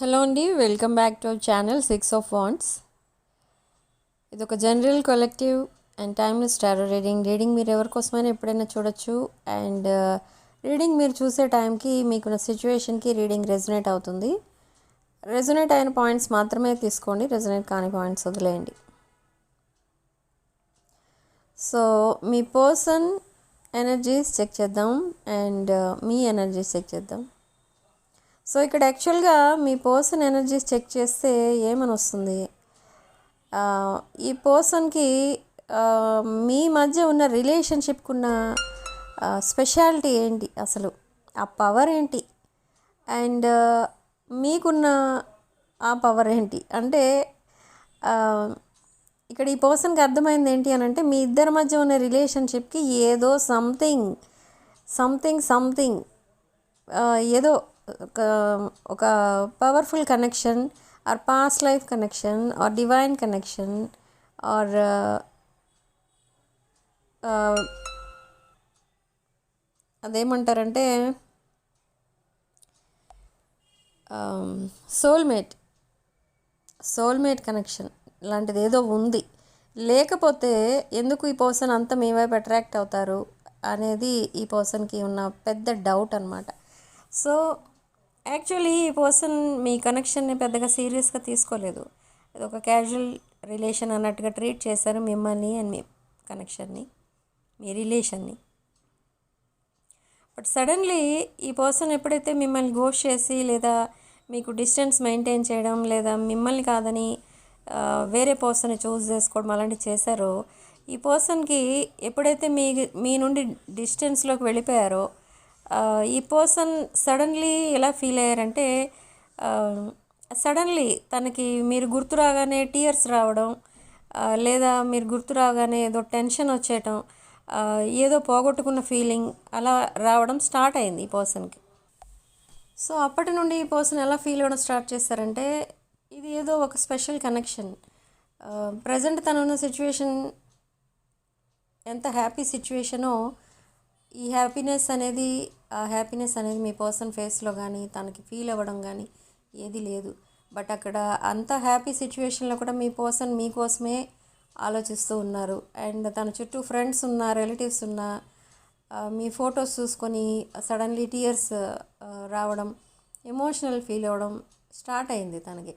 Hello అండి welcome back to our channel six of wands. ఇది ఒక general collective and timeless tarot reading. Reading మీరు ఎవరికోసమైనా ఎప్పుడైనా చూడొచ్చు. అండ్ రీడింగ్ మీరు చూసే టైంకి మీకున్న సిచ్యువేషన్కి రీడింగ్ రెజనేట్ అవుతుంది. రెజనేట్ అయిన పాయింట్స్ మాత్రమే తీసుకోండి రెజనేట్ కాని పాయింట్స్ వదిలేయండి. సో మీ పర్సన్ ఎనర్జీస్ చెక్ చేద్దాం అండ్ మీ ఎనర్జీస్ చెక్ చేద్దాం. సో ఇక్కడ యాక్చువల్గా మీ పర్సన్ ఎనర్జీస్ చెక్ చేస్తే ఏమని వస్తుంది? ఈ పర్సన్కి మీ మధ్య ఉన్న రిలేషన్షిప్కి ఉన్న స్పెషాలిటీ ఏంటి అసలు? ఆ పవర్ ఏంటి? అండ్ మీకున్న ఆ పవర్ ఏంటి? అంటే ఇక్కడ ఈ పర్సన్కి అర్థమైంది ఏంటి అని అంటే మీ ఇద్దరి మధ్య ఉన్న రిలేషన్షిప్కి ఏదో సంథింగ్ సంథింగ్ సంథింగ్ ఏదో ఒక ఒక powerful connection or past life connection or divine connection or అదేమంటారంటే soulmate soulmate connection లాంటిది ఏదో ఉంది. లేకపోతే ఎందుకు ఈ పర్సన్ అంత మీ వైపు అట్రాక్ట్ అవుతారు అనేది ఈ పర్సన్కి ఉన్న పెద్ద డౌట్ అనమాట సో యాక్చువల్లీ ఈ పర్సన్ మీ కనెక్షన్ని పెద్దగా సీరియస్గా తీసుకోలేదు. ఇది ఒక క్యాజువల్ రిలేషన్ అన్నట్టుగా ట్రీట్ చేశారు మిమ్మల్ని అండ్ మీ కనెక్షన్ని మీ రిలేషన్ని. బట్ సడన్లీ ఈ పర్సన్ ఎప్పుడైతే మిమ్మల్ని గోష్ చేసి లేదా మీకు డిస్టెన్స్ మెయింటైన్ చేయడం లేదా మిమ్మల్ని కాదని వేరే పర్సన్ని చూస్ చేసుకోవడం అలాంటివి చేశారో ఈ పర్సన్కి ఎప్పుడైతే మీ మీ నుండి డిస్టెన్స్లోకి వెళ్ళిపోయారో ఈ పర్సన్ సడన్లీ ఎలా ఫీల్ అయ్యారంటే సడన్లీ తనకి మీరు గుర్తు రాగానే టీయర్స్ రావడం లేదా మీరు గుర్తు రాగానే ఏదో టెన్షన్ వచ్చేయటం ఏదో పోగొట్టుకున్న ఫీలింగ్ అలా రావడం స్టార్ట్ అయింది ఈ పర్సన్కి. సో అప్పటి నుండి ఈ పర్సన్ ఎలా ఫీల్ అవ్వడం స్టార్ట్ చేస్తారంటే ఇది ఏదో ఒక స్పెషల్ కనెక్షన్. ప్రజెంట్ తనున్న సిచ్యువేషన్ ఎంత హ్యాపీ సిచ్యువేషనో ఈ హ్యాపీనెస్ అనేది ఆ హ్యాపీనెస్ అనేది మీ పర్సన్ ఫేస్లో కానీ తనకి ఫీల్ అవ్వడం కానీ ఏది లేదు. బట్ అక్కడ అంత హ్యాపీ సిచ్యువేషన్లో కూడా మీ పర్సన్ మీకోసమే ఆలోచిస్తూ ఉన్నారు. అండ్ తన చుట్టూ ఫ్రెండ్స్ ఉన్న రిలేటివ్స్ ఉన్న మీ ఫొటోస్ చూసుకొని సడన్లీ టీయర్స్ రావడం ఎమోషనల్ ఫీల్ అవ్వడం స్టార్ట్ అయింది తనకి.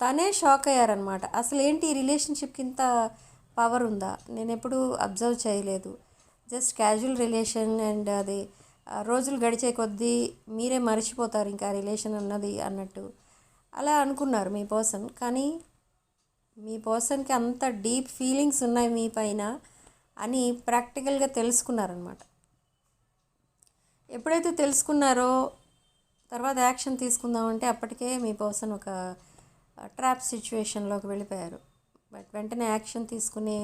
తనే షాక్ అయ్యారనమాట అసలు ఏంటి ఈ రిలేషన్షిప్కి ఇంత పవర్ ఉందా? నేను ఎప్పుడూ అబ్జర్వ్ చేయలేదు. జస్ట్ క్యాజువల్ రిలేషన్ అండ్ అది రోజులు గడిచే కొద్దీ మీరే మర్చిపోతారు ఇంకా రిలేషన్ అన్నది అన్నట్టు. అలా అనుకున్నారు మీ పర్సన్ కానీ మీ పర్సన్కి అంత డీప్ ఫీలింగ్స్ ఉన్నాయి మీ పైన అని ప్రాక్టికల్గా తెలుసుకున్నారనమాట ఎప్పుడైతే తెలుసుకున్నారో తర్వాత యాక్షన్ తీసుకుందామంటే అప్పటికే మీ పర్సన్ ఒక ట్రాప్ సిచ్యువేషన్లోకి వెళ్ళిపోయారు. బట్ వెంటనే యాక్షన్ తీసుకునే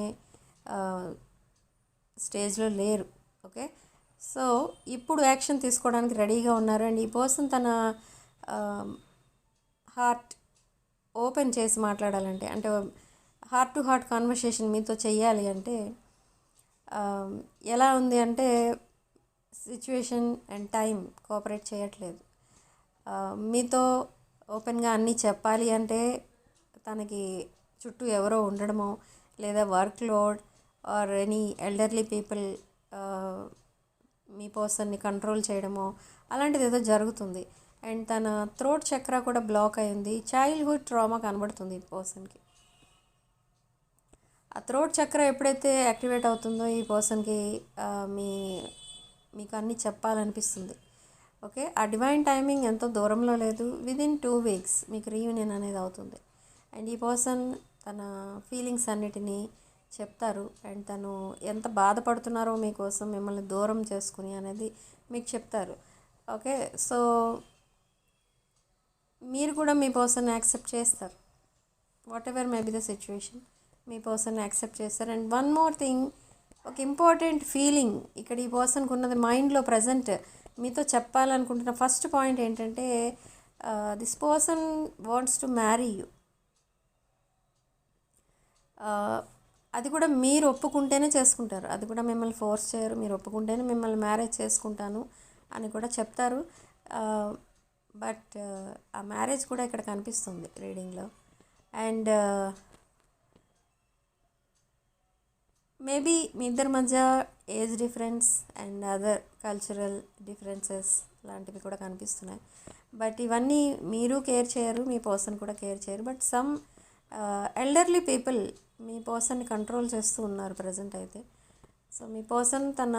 స్టేజ్లో లేరు. ఓకే? సో ఇప్పుడు యాక్షన్ తీసుకోవడానికి రెడీగా ఉన్నారు. అండ్ ఈ పర్సన్ తన హార్ట్ ఓపెన్ చేసి మాట్లాడాలంటే అంటే హార్ట్ టు హార్ట్ కాన్వర్సేషన్ మీతో చెయ్యాలి అంటే ఎలా ఉంది అంటే సిచ్యువేషన్ అండ్ టైం కోఆపరేట్ చేయట్లేదు. మీతో ఓపెన్గా అన్నీ చెప్పాలి అంటే తనకి చుట్టూ ఎవరో ఉండడమో లేదా work load or any elderly people మీ పర్సన్ని కంట్రోల్ చేయడమో అలాంటిది ఏదో జరుగుతుంది. అండ్ తన థ్రోట్ చక్ర కూడా బ్లాక్ అయింది. చైల్డ్హుడ్ ట్రామా కనబడుతుంది ఈ పర్సన్కి. ఆ థ్రోట్ చక్ర ఎప్పుడైతే యాక్టివేట్ అవుతుందో ఈ పర్సన్కి మీ మీకు అన్నీ చెప్పాలనిపిస్తుంది. ఓకే? ఆ డివైన్ టైమింగ్ ఎంతో దూరంలో లేదు. విదిన్ టూ వీక్స్ మీకు రీయూనియన్ అనేది అవుతుంది. అండ్ ఈ పర్సన్ తన ఫీలింగ్స్ అన్నిటినీ చెప్తారు. అండ్ తను ఎంత బాధపడుతున్నారో మీకోసం మిమ్మల్ని దూరం చేసుకుని అనేది మీకు చెప్తారు. ఓకే? సో మీరు కూడా మీ పర్సన్ యాక్సెప్ట్ చేస్తారు. Whatever may be the situation me person accept చేస్తారు. అండ్ వన్ మోర్ థింగ్ ఒక ఇంపార్టెంట్ ఫీలింగ్ ఇక్కడ ఈ పర్సన్కి ఉన్నది మైండ్లో ప్రజెంట్ మీతో చెప్పాలనుకుంటున్న ఫస్ట్ పాయింట్ ఏంటంటే this person wants to marry you అది కూడా మీరు ఒప్పుకుంటేనే చేసుకుంటారు. అది కూడా మిమ్మల్ని ఫోర్స్ చేయరు. మీరు ఒప్పుకుంటేనే మిమ్మల్ని మ్యారేజ్ చేసుకుంటాను అని కూడా చెప్తారు. బట్ ఆ మ్యారేజ్ కూడా ఇక్కడ కనిపిస్తుంది రీడింగ్లో. అండ్ మేబీ మీ ఇద్దరి మధ్య age difference and other cultural differences లాంటివి కూడా కనిపిస్తున్నాయి. బట్ ఇవన్నీ మీరు కేర్ చేయరు. మీ పర్సన్ కూడా కేర్ చేయరు. బట్ సమ్ ఎల్డర్లీ పీపుల్ మీ పర్సన్ని కంట్రోల్ చేస్తూ ఉన్నారు ప్రజెంట్ అయితే. సో మీ పర్సన్ తన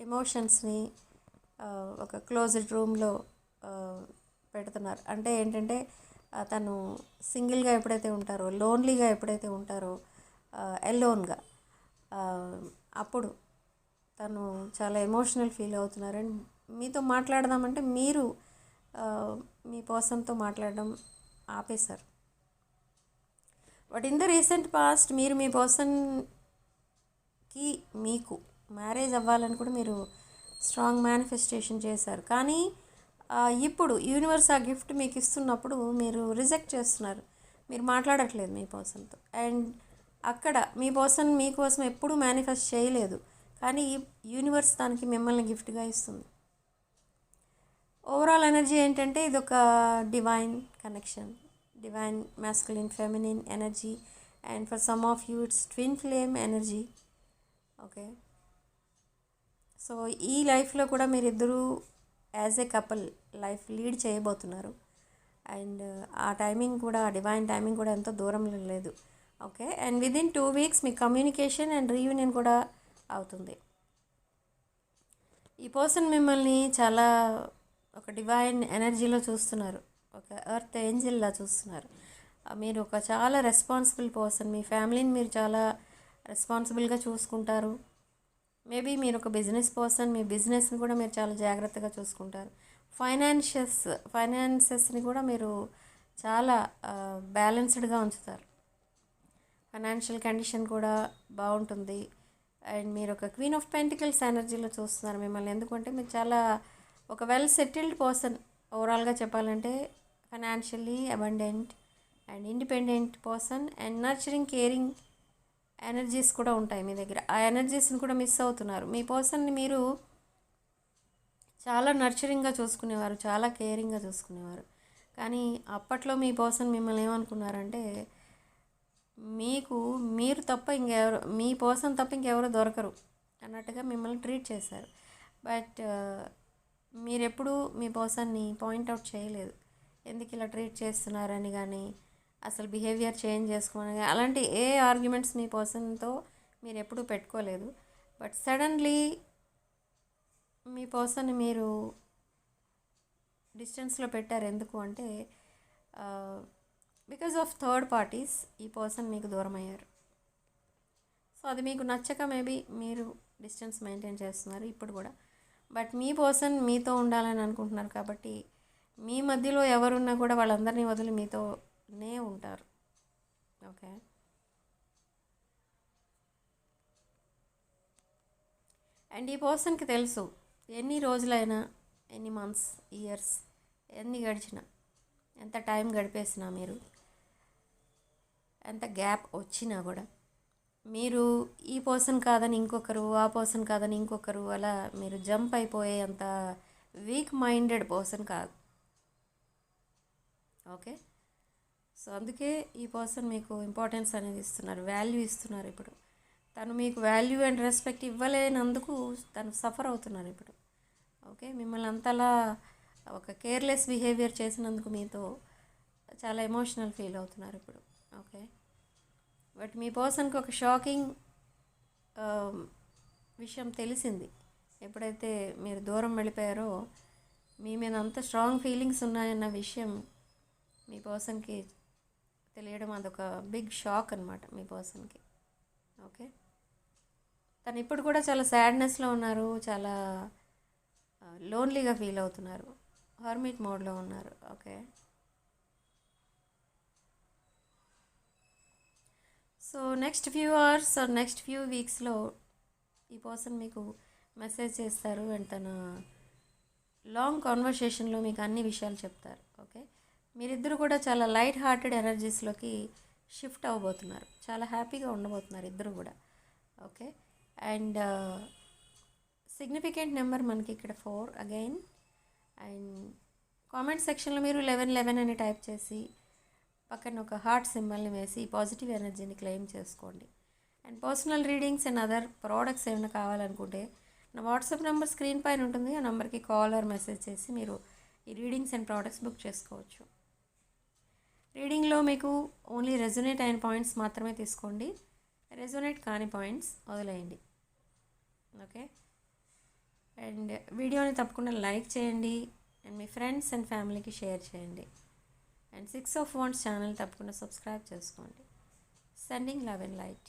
ఎమోషన్స్ని ఒక క్లోజ్డ్ రూమ్లో పెడుతున్నారు. అంటే ఏంటంటే తను సింగిల్గా ఎప్పుడైతే ఉంటారో లోన్లీగా ఎప్పుడైతే ఉంటారో ఎల్లోన్గా అప్పుడు తను చాలా ఎమోషనల్ ఫీల్ అవుతున్నారు. అండ్ మీతో మాట్లాడదామంటే మీరు మీ పర్సన్తో మాట్లాడడం ఆపేశారు. But in the recent past మీరు మీ పర్సన్కి మీకు మ్యారేజ్ అవ్వాలని కూడా మీరు స్ట్రాంగ్ మేనిఫెస్టేషన్ చేశారు. కానీ ఇప్పుడు యూనివర్స్ ఆ గిఫ్ట్ మీకు ఇస్తున్నప్పుడు మీరు రిజెక్ట్ చేస్తున్నారు. మీరు మాట్లాడట్లేదు మీ పర్సన్తో అండ్ అక్కడ మీ పర్సన్ మీకోసం ఎప్పుడూ మేనిఫెస్ట్ చేయలేదు. కానీ యూనివర్స్ దానికి మిమ్మల్ని గిఫ్ట్గా ఇస్తుంది. ఓవరాల్ ఎనర్జీ ఏంటంటే ఇది ఒక divine connection divine masculine feminine energy and for some of you it's twin flame energy okay so ఈ లైఫ్లో కూడా మీరిద్దరూ as a couple life lead చేయబోతున్నారు. అండ్ ఆ టైమింగ్ కూడా డివైన్ టైమింగ్ కూడా ఎంతో దూరంలో లేదు. Okay and within two weeks me communication and reunion కూడా అవుతుంది. ఈ పర్సన్ మిమ్మల్ని చాలా ఒక డివైన్ ఎనర్జీలో చూస్తున్నారు. ఒక ఎర్త్ ఏంజిల్లా చూస్తున్నారు. మీరు ఒక చాలా రెస్పాన్సిబుల్ పర్సన్ మీ ఫ్యామిలీని మీరు చాలా రెస్పాన్సిబుల్గా చూసుకుంటారు. మేబీ మీరు ఒక బిజినెస్ పర్సన్ మీ బిజినెస్ని కూడా మీరు చాలా జాగ్రత్తగా చూసుకుంటారు. ఫైనాన్షియస్ ఫైనాన్సెస్ని కూడా మీరు చాలా బ్యాలెన్స్డ్గా ఉంచుతారు. ఫైనాన్షియల్ కండిషన్ కూడా బాగుంటుంది. అండ్ మీరు ఒక క్వీన్ ఆఫ్ పెంటికల్స్ ఎనర్జీలో చూస్తున్నారు మిమ్మల్ని. ఎందుకంటే మీరు చాలా ఒక వెల్ సెటిల్డ్ పర్సన్ ఓవరాల్గా చెప్పాలంటే financially abundant and independent person and nurturing caring energies కూడా ఉంటాయి మీ దగ్గర. ఆ ఎనర్జీస్ని కూడా మిస్ అవుతున్నారు. మీ పర్సన్ని మీరు చాలా నర్చరింగ్గా చూసుకునేవారు చాలా కేరింగ్గా చూసుకునేవారు. కానీ అప్పట్లో మీ పర్సన్ మిమ్మల్ని ఏమనుకున్నారంటే మీకు మీరు తప్ప ఇంకెవరు మీ పర్సన్ తప్ప ఇంకెవరు దొరకరు అన్నట్టుగా మిమ్మల్ని ట్రీట్ చేశారు. బట్ uh, మీరెప్పుడు మీ పర్సన్ని పాయింట్అవుట్ చేయలేదు. ఎందుకు ఇలా ట్రీట్ చేస్తున్నారని కానీ అసలు బిహేవియర్ చేంజ్ చేసుకోమని కానీ అలాంటి ఏ ఆర్గ్యుమెంట్స్ మీ పర్సన్తో మీరు ఎప్పుడూ పెట్టుకోలేదు. బట్ సడన్లీ మీ పర్సన్ మీరు డిస్టెన్స్లో పెట్టారు ఎందుకు అంటే బికాజ్ ఆఫ్ థర్డ్ పార్టీస్ ఈ పర్సన్ మీకు దూరం అయ్యారు. సో అది మీకు నచ్చక మేబీ మీరు డిస్టెన్స్ మెయింటైన్ చేస్తున్నారు ఇప్పుడు కూడా. బట్ మీ పర్సన్ మీతో ఉండాలని అనుకుంటున్నారు కాబట్టి మీ మధ్యలో ఎవరున్నా కూడా వాళ్ళందరినీ వదిలి మీతోనే ఉంటారు. ఓకే? అండ్ ఈ పర్సన్కి తెలుసు ఎన్ని రోజులైనా ఎన్ని మంత్స్ ఇయర్స్ ఎన్ని గడిచినా ఎంత టైం గడిపేసినా మీరు ఎంత గ్యాప్ వచ్చినా కూడా మీరు ఈ పర్సన్ కాదని ఇంకొకరు ఆ పర్సన్ కాదని ఇంకొకరు అలా మీరు జంప్ అయిపోయే అంత వీక్ మైండెడ్ పర్సన్ కాదు. ఓకే? సో అందుకే ఈ పర్సన్ మీకు ఇంపార్టెన్స్ అనేది ఇస్తున్నారు వాల్యూ ఇస్తున్నారు ఇప్పుడు. తను మీకు వాల్యూ అండ్ రెస్పెక్ట్ ఇవ్వలేనందుకు తను సఫర్ అవుతున్నారు ఇప్పుడు. ఓకే? మిమ్మల్ని అంతలా ఒక కేర్లెస్ బిహేవియర్ చేసినందుకు మీతో చాలా ఎమోషనల్ ఫీల్ అవుతున్నారు ఇప్పుడు. ఓకే? బట్ మీ పర్సన్కి ఒక షాకింగ్ విషయం తెలిసింది. ఎప్పుడైతే మీరు దూరం వెళ్ళిపోయారో మీ మీద అంత స్ట్రాంగ్ ఫీలింగ్స్ ఉన్నాయన్న విషయం మీ పర్సన్కి తెలియడం అదొక బిగ్ షాక్ అనమాట మీ పర్సన్కి. ఓకే? తను ఇప్పుడు కూడా చాలా సాడ్నెస్లో ఉన్నారు చాలా లోన్లీగా ఫీల్ అవుతున్నారు. హర్మిట్ మోడ్లో ఉన్నారు. Okay? So next few hours or next few వీక్స్లో ఈ పర్సన్ మీకు మెసేజ్ చేస్తారు అండ్ తన లాంగ్ కాన్వర్సేషన్లో మీకు అన్ని విషయాలు చెప్తారు. ఓకే? మీరిద్దరు కూడా చాలా లైట్ హార్టెడ్ ఎనర్జీస్లోకి షిఫ్ట్ అవ్వబోతున్నారు. చాలా హ్యాపీగా ఉండబోతున్నారు ఇద్దరు కూడా. ఓకే? అండ్ సిగ్నిఫికెంట్ నెంబర్ మనకి ఇక్కడ ఫోర్ అగైన్ అండ్ కామెంట్ సెక్షన్లో మీరు లెవెన్ లెవెన్ అని టైప్ చేసి పక్కన ఒక హార్ట్ సింబల్ని వేసి పాజిటివ్ ఎనర్జీని క్లెయిమ్ చేసుకోండి. And personal readings and other products ఏమైనా కావాలనుకుంటే నా వాట్సాప్ నెంబర్ స్క్రీన్ పైన ఉంటుంది. ఆ నెంబర్కి కాల్ ఆర్ మెసేజ్ చేసి మీరు ఈ రీడింగ్స్ అండ్ ప్రోడక్ట్స్ బుక్ చేసుకోవచ్చు. రీడింగ్లో మీకు ఓన్లీ రెజొనేట్ అయిన పాయింట్స్ మాత్రమే తీసుకోండి. రెజొనేట్ కాని పాయింట్స్ వదిలేయండి. ఓకే? అండ్ వీడియోని తప్పకుండా లైక్ చేయండి. అండ్ మీ ఫ్రెండ్స్ అండ్ ఫ్యామిలీకి షేర్ చేయండి. And six of wands channel తప్పకుండా సబ్స్క్రైబ్ చేసుకోండి. Sending love and light.